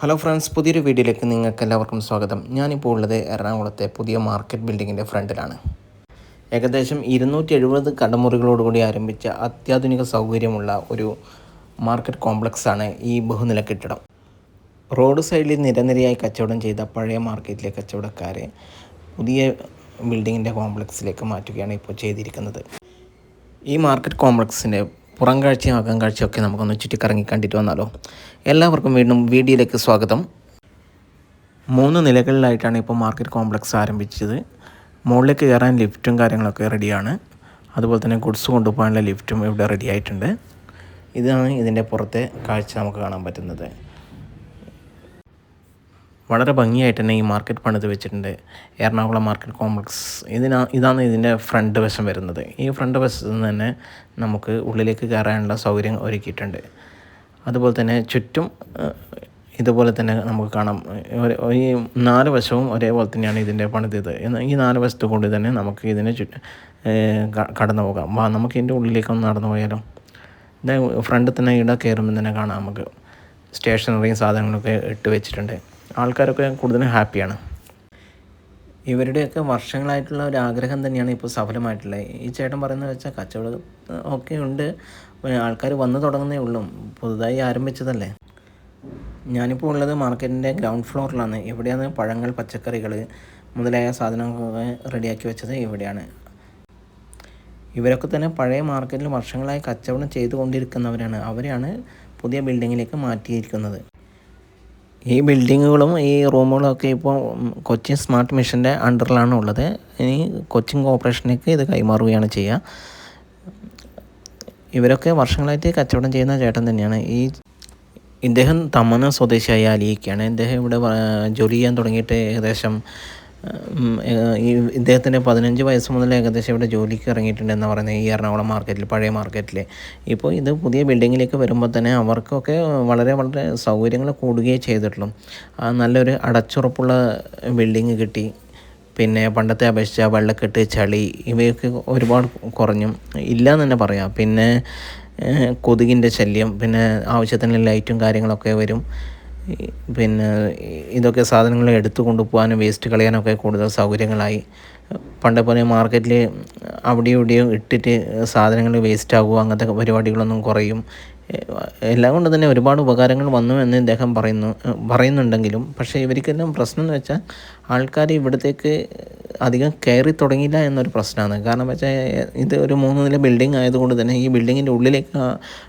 Hello friends പുതിയൊരു വീഡിയോയിലേക്ക് നിങ്ങൾക്ക് എല്ലാവർക്കും സ്വാഗതം. ഞാനിപ്പോൾ ഉള്ളത് എറണാകുളത്തെ പുതിയ മാർക്കറ്റ് ബിൽഡിങ്ങിന്റെ ഫ്രണ്ടിലാണ്. ഏകദേശം ഇരുന്നൂറ്റി എഴുപത് കടമുറികളോടുകൂടി ആരംഭിച്ച അത്യാധുനിക സൗകര്യമുള്ള ഒരു മാർക്കറ്റ് കോംപ്ലക്സാണ് ഈ ബഹുനില കെട്ടിടം റോഡ് സൈഡിൽ നിരനിരയായി കച്ചവടം ചെയ്ത പഴയ മാർക്കറ്റിലെ കച്ചവടക്കാരെ പുതിയ ബിൽഡിങ്ങിന്റെ കോംപ്ലക്സിലേക്ക് മാറ്റുകയാണ് ഇപ്പോൾ ചെയ്തിരിക്കുന്നത്. ഈ മാർക്കറ്റ് കോംപ്ലക്സിന്റെ പുറം കാഴ്ചയും അകം കാഴ്ചയും ഒക്കെ നമുക്കൊന്ന് ചുറ്റിക്കറങ്ങി കണ്ടിട്ട് വന്നാലോ. എല്ലാവർക്കും വീണ്ടും വീഡിയോയിലേക്ക് സ്വാഗതം. മൂന്ന് നിലകളിലായിട്ടാണ് ഇപ്പോൾ മാർക്കറ്റ് കോംപ്ലക്സ് ആരംഭിച്ചത്. മുകളിലേക്ക് കയറാൻ ലിഫ്റ്റും കാര്യങ്ങളൊക്കെ റെഡിയാണ്. അതുപോലെ തന്നെ ഗുഡ്സ് കൊണ്ടുപോകാനുള്ള ലിഫ്റ്റും ഇവിടെ റെഡി ആയിട്ടുണ്ട് ഇതാണ് ഇതിന്റെ പുറത്തെ കാഴ്ച നമുക്ക് കാണാൻ പറ്റുന്നത്. വളരെ ഭംഗിയായിട്ട് തന്നെ ഈ മാർക്കറ്റ് പണിത് വെച്ചിട്ടുണ്ട്. എറണാകുളം മാർക്കറ്റ് കോംപ്ലക്സ് ഇതിനാ ഇതാണ് ഇതിന്റെ ഫ്രണ്ട് വശം വരുന്നത്. ഈ ഫ്രണ്ട് വശത്ത് നിന്ന് തന്നെ നമുക്ക് ഉള്ളിലേക്ക് കയറാനുള്ള സൗകര്യം ഒരുക്കിയിട്ടുണ്ട്. അതുപോലെ തന്നെ ചുറ്റും ഇതുപോലെ തന്നെ നമുക്ക് കാണാം. ഈ നാല് വശവും ഒരേപോലെ തന്നെയാണ് ഇതിന്റെ പണിതത്. ഈ നാല് വശത്ത് കൊണ്ട് തന്നെ നമുക്ക് ഇതിനെ ചുറ്റും കടന്നു പോകാം. വാ നമുക്ക് ഇതിന്റെ ഉള്ളിലേക്ക് ഒന്ന് നടന്നു പോയാലോ? ഫ്രണ്ട് തന്നെ ഇട കയറുമ്പോൾ തന്നെ കാണാം നമുക്ക്. സ്റ്റേഷനറിയും സാധനങ്ങളൊക്കെ ഇട്ട് വെച്ചിട്ടുണ്ട്. ആൾക്കാരൊക്കെ കൂടുതലും ഹാപ്പിയാണ്. ഇവരുടെയൊക്കെ വർഷങ്ങളായിട്ടുള്ള ഒരു ആഗ്രഹം തന്നെയാണ് ഇപ്പോൾ സഫലമായിട്ടുള്ളത്. ഈ ചേട്ടൻ പറയുന്നത് വെച്ചാൽ കച്ചവടം ഒക്കെ ഉണ്ട്. ആൾക്കാർ വന്നു തുടങ്ങുന്നേ ഉള്ളൂ. പുതുതായി ആരംഭിച്ചതല്ലേ? ഞാനിപ്പോൾ ഉള്ളത് മാർക്കറ്റിന്റെ ഗ്രൗണ്ട് ഫ്ലോറിലാണ്. ഇവിടെയാണ് പഴങ്ങൾ പച്ചക്കറികൾ മുതലായ സാധനങ്ങളൊക്കെ റെഡിയാക്കി വെച്ചത്? ഇവിടെയാണ്. ഇവരൊക്കെ തന്നെ പഴയ മാർക്കറ്റിൽ വർഷങ്ങളായി കച്ചവടം ചെയ്തുകൊണ്ടിരിക്കുന്നവരാണ്. അവരെയാണ് പുതിയ ബിൽഡിങ്ങിലേക്ക് മാറ്റിയിരിക്കുന്നത്. ഈ ബിൽഡിങ്ങുകളും ഈ റൂമുകളും ഒക്കെ ഇപ്പോൾ കൊച്ചിൻ സ്മാർട്ട് മിഷന്റെ അണ്ടറിലാണ് ഉള്ളത്. ഇനി കൊച്ചിൻ കോർപ്പറേഷനിലേക്ക് ഇത് കൈമാറുകയാണ് ചെയ്യുക ഇവരൊക്കെ വർഷങ്ങളായിട്ട് കച്ചവടം ചെയ്യുന്ന ചേട്ടൻ തന്നെയാണ്. ഈ ഇദ്ദേഹം തമ്മന സ്വദേശിയായ അലിയിക്കാണ് ഇദ്ദേഹം ഇവിടെ ജോലി ചെയ്യാൻ തുടങ്ങിയിട്ട് ഏകദേശം ഈ ഇദ്ദേഹത്തിന്റെ പതിനഞ്ച് വയസ്സ് മുതൽ ഏകദേശം ഇവിടെ ജോലിക്ക് ഇറങ്ങിയിട്ടുണ്ടെന്ന് പറയുന്നത് ഈ എറണാകുളം മാർക്കറ്റിൽ പഴയ മാർക്കറ്റിൽ ഇപ്പോൾ ഇത് പുതിയ ബിൽഡിങ്ങിലേക്ക് വരുമ്പോൾ തന്നെ അവർക്കൊക്കെ വളരെ വളരെ സൗകര്യങ്ങൾ കൂടുകയേ ചെയ്തിട്ടുള്ളൂ. നല്ലൊരു അടച്ചുറപ്പുള്ള ബിൽഡിങ് കിട്ടി. പിന്നെ പണ്ടത്തെ അപേക്ഷിച്ച വെള്ളക്കെട്ട് ചളി ഇവയൊക്കെ ഒരുപാട് കുറഞ്ഞു. ഇല്ല എന്ന് തന്നെ പറയാം. പിന്നെ കൊതുകിന്റെ ശല്യം പിന്നെ ആവശ്യത്തിന് ലൈറ്റും കാര്യങ്ങളൊക്കെ വരും. പിന്നെ ഇതൊക്കെ സാധനങ്ങൾ എടുത്തു കൊണ്ടുപോകാനും വേസ്റ്റ് കളയാനൊക്കെ കൂടുതൽ സൗകര്യങ്ങളായി. പണ്ടേ പോലെ മാർക്കറ്റിൽ അവിടെയും ഇവിടെയും ഇട്ടിട്ട് സാധനങ്ങൾ വേസ്റ്റ് അങ്ങനത്തെ പരിപാടികളൊന്നും കുറയും. എല്ലാം കൊണ്ട് തന്നെ ഒരുപാട് ഉപകാരങ്ങൾ വന്നു എന്ന് ഇദ്ദേഹം പറയുന്നു പറയുന്നുണ്ടെങ്കിലും പക്ഷേ ഇവർക്കെല്ലാം പ്രശ്നം എന്ന് വെച്ചാൽ ആൾക്കാർ ഇവിടത്തേക്ക് അധികം കയറി തുടങ്ങിയില്ല എന്നൊരു പ്രശ്നമാണ്. കാരണം വെച്ചാൽ ഇത് ഒരു മൂന്ന് നില ബിൽഡിംഗ് ആയതുകൊണ്ട് തന്നെ ഈ ബിൽഡിങ്ങിന്റെ ഉള്ളിലേക്ക്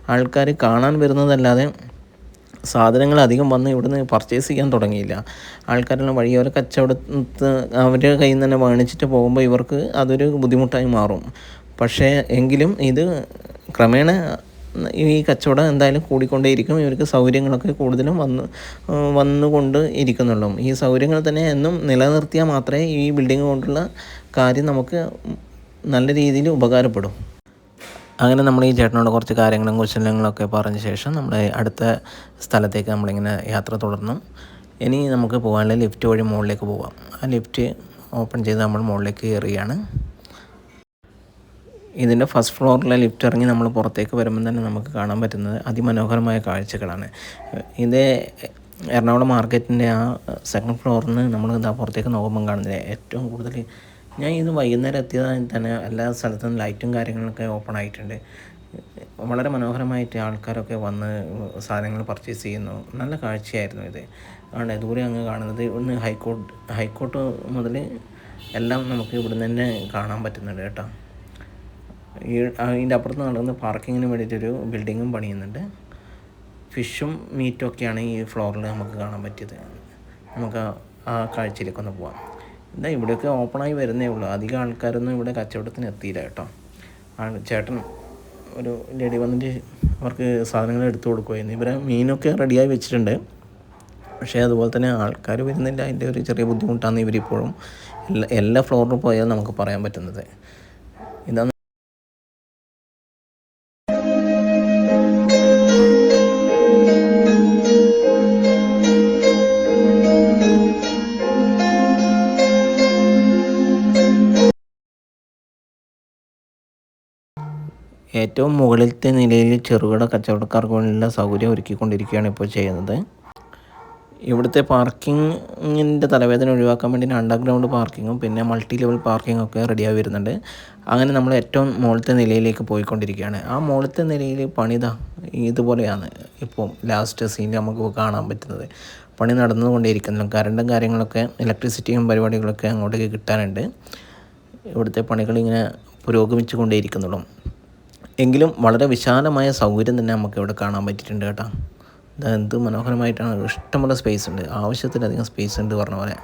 ആൾക്കാർ കാണാൻ വരുന്നതല്ലാതെ സാധനങ്ങൾ അധികം വന്ന് ഇവിടുന്ന് പർച്ചേസ് ചെയ്യാൻ തുടങ്ങിയില്ല. ആൾക്കാരെല്ലാം വഴിയോര കച്ചവടത്ത് അവരുടെ കയ്യിൽ നിന്ന് തന്നെ വാങ്ങിച്ചിട്ട് പോകുമ്പോൾ ഇവർക്ക് അതൊരു ബുദ്ധിമുട്ടായി മാറും. പക്ഷേ എങ്കിലും ഇത് ക്രമേണ ഈ കച്ചവടം എന്തായാലും കൂടിക്കൊണ്ടേയിരിക്കും. ഇവർക്ക് സൗകര്യങ്ങളൊക്കെ കൂടുതലും വന്ന് വന്നുകൊണ്ട് ഇരിക്കുന്നുള്ളൂ. ഈ സൗകര്യങ്ങൾ തന്നെ എന്നും നിലനിർത്തിയാൽ മാത്രമേ ഈ ബിൽഡിംഗ് കൊണ്ടുള്ള കാര്യം നമുക്ക് നല്ല രീതിയിൽ ഉപകാരപ്പെടും. അങ്ങനെ നമ്മൾ ഈ ചേട്ടനോട് കുറച്ച് കാര്യങ്ങളും കുശലങ്ങളൊക്കെ പറഞ്ഞ ശേഷം നമ്മൾ അടുത്ത സ്ഥലത്തേക്ക് നമ്മളിങ്ങനെ യാത്ര തുടർന്നു. ഇനി നമുക്ക് പോകാനുള്ള ലിഫ്റ്റ് വഴി മുകളിലേക്ക് പോവാം. ആ ലിഫ്റ്റ് ഓപ്പൺ ചെയ്ത് നമ്മൾ മുകളിലേക്ക് കയറുകയാണ്. ഇതിന്റെ ഫസ്റ്റ് ഫ്ലോറിലെ ലിഫ്റ്റ് ഇറങ്ങി നമ്മൾ പുറത്തേക്ക് വരുമ്പോൾ തന്നെ നമുക്ക് കാണാൻ പറ്റുന്നത് അതിമനോഹരമായ കാഴ്ചകളാണ്. ഇത് എറണാകുളം മാർക്കറ്റിന്റെ ആ സെക്കൻഡ് ഫ്ലോറിൽ നിന്ന് നമ്മൾ പുറത്തേക്ക് നോക്കുമ്പം കാണുന്നത് ഏറ്റവും കൂടുതൽ ഞാൻ ഇന്ന് വൈകുന്നേരം എത്തിയതായി തന്നെ എല്ലാ സ്ഥലത്തും ലൈറ്റും കാര്യങ്ങളൊക്കെ ഓപ്പൺ ആയിട്ടുണ്ട്. വളരെ മനോഹരമായിട്ട് ആൾക്കാരൊക്കെ വന്ന് സാധനങ്ങൾ പർച്ചേസ് ചെയ്യുന്നു. നല്ല കാഴ്ചയായിരുന്നു ഇത്. ആണ് ദൂരെ അങ്ങ് കാണുന്നത്. ഒന്ന് ഹൈക്കോർട്ട് ഹൈക്കോർട്ട് മുതൽ എല്ലാം നമുക്ക് ഇവിടുന്ന് തന്നെ കാണാൻ പറ്റുന്നുണ്ട് കേട്ടോ. ഈ അതിന്റെ അപ്പുറത്ത് നടക്കുന്ന പാർക്കിങ്ങിന് വേണ്ടിയിട്ടൊരു ബിൽഡിങ്ങും പണിയുന്നുണ്ട്. ഫിഷും മീറ്റും ഒക്കെയാണ് ഈ ഫ്ലോറിൽ നമുക്ക് കാണാൻ പറ്റിയത്. നമുക്ക് ആ കാഴ്ചയിലേക്കൊന്ന് പോവാം. എന്താ ഇവിടെയൊക്കെ ഓപ്പണായി വരുന്നേ ഉള്ളൂ. അധികം ആൾക്കാരൊന്നും ഇവിടെ കച്ചവടത്തിന് എത്തിയില്ല കേട്ടോ. ആ ചേട്ടൻ ഒരു ലേഡി വന്നിട്ട് അവർക്ക് സാധനങ്ങൾ എടുത്തു കൊടുക്കുമായിരുന്നു ഇവരെ മീനൊക്കെ റെഡിയായി വെച്ചിട്ടുണ്ട്. പക്ഷേ അതുപോലെ തന്നെ ആൾക്കാർ വരുന്നില്ല. അതിന്റെ ഒരു ചെറിയ ബുദ്ധിമുട്ടാണ് ഇവരിപ്പോഴും. എല്ലാ എല്ലാ ഫ്ലോറിലും പോയാൽ നമുക്ക് പറയാൻ പറ്റുന്നത്. ഇതാണ് ഏറ്റവും മുകളിലത്തെ നിലയിൽ ചെറുകിട കച്ചവടക്കാർക്കുള്ള സൗകര്യം ഒരുക്കിക്കൊണ്ടിരിക്കുകയാണ് ഇപ്പോൾ ചെയ്യുന്നത്. ഇവിടുത്തെ പാർക്കിങ്ങിന്റെ തലവേദന ഒഴിവാക്കാൻ വേണ്ടി അണ്ടർഗ്രൗണ്ട് പാർക്കിങ്ങും പിന്നെ മൾട്ടി ലെവൽ പാർക്കിങ്ങും ഒക്കെ റെഡിയായി വരുന്നുണ്ട്. അങ്ങനെ നമ്മൾ ഏറ്റവും മുകളിലത്തെ നിലയിലേക്ക് പോയിക്കൊണ്ടിരിക്കുകയാണ്. ആ മുകളിലത്തെ നിലയിൽ പണിത ഇതുപോലെയാണ് ഇപ്പോൾ ലാസ്റ്റ് സീൻ നമുക്ക് കാണാൻ പറ്റുന്നത്. പണി നടന്നുകൊണ്ടേയിരിക്കുന്നു കറണ്ടും കാര്യങ്ങളൊക്കെ ഇലക്ട്രിസിറ്റിയും പരിപാടികളൊക്കെ അങ്ങോട്ടേക്ക് കിട്ടാനുണ്ട്. ഇവിടുത്തെ പണികൾ ഇങ്ങനെ പുരോഗമിച്ചു കൊണ്ടേയിരിക്കുന്നുള്ളൂ എങ്കിലും വളരെ വിശാലമായ സൗകര്യം തന്നെ നമുക്ക് ഇവിടെ കാണാൻ പറ്റിയിട്ടുണ്ട് കേട്ടോ. എന്ത് മനോഹരമായിട്ടാണ്. ഇഷ്ടംപോലെ സ്പേസ് ഉണ്ട്. ആവശ്യത്തിലധികം സ്പേസ് ഉണ്ട് പറഞ്ഞ പോലെ.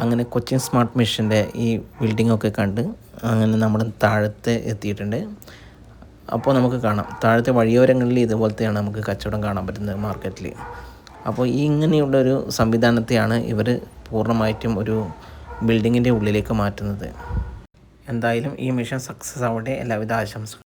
അങ്ങനെ കൊച്ചിൻ സ്മാർട്ട് മിഷന്റെ ഈ ബിൽഡിങ്ങൊക്കെ കണ്ട് അങ്ങനെ നമ്മൾ താഴത്തെ എത്തിയിട്ടുണ്ട്. അപ്പോൾ നമുക്ക് കാണാം. താഴത്തെ വഴിയോരങ്ങളിൽ ഇതുപോലത്തെയാണ് നമുക്ക് കച്ചവടം കാണാൻ പറ്റുന്നത് മാർക്കറ്റിൽ അപ്പോൾ ഈ ഇങ്ങനെയുള്ളൊരു സംവിധാനത്തെയാണ് ഇവർ പൂർണമായിട്ടും ഒരു ബിൽഡിങ്ങിന്റെ ഉള്ളിലേക്ക് മാറ്റുന്നത്. എന്തായാലും ഈ മിഷൻ സക്സസ് ആവട്ടെ. എല്ലാവിധ ആശംസകളും.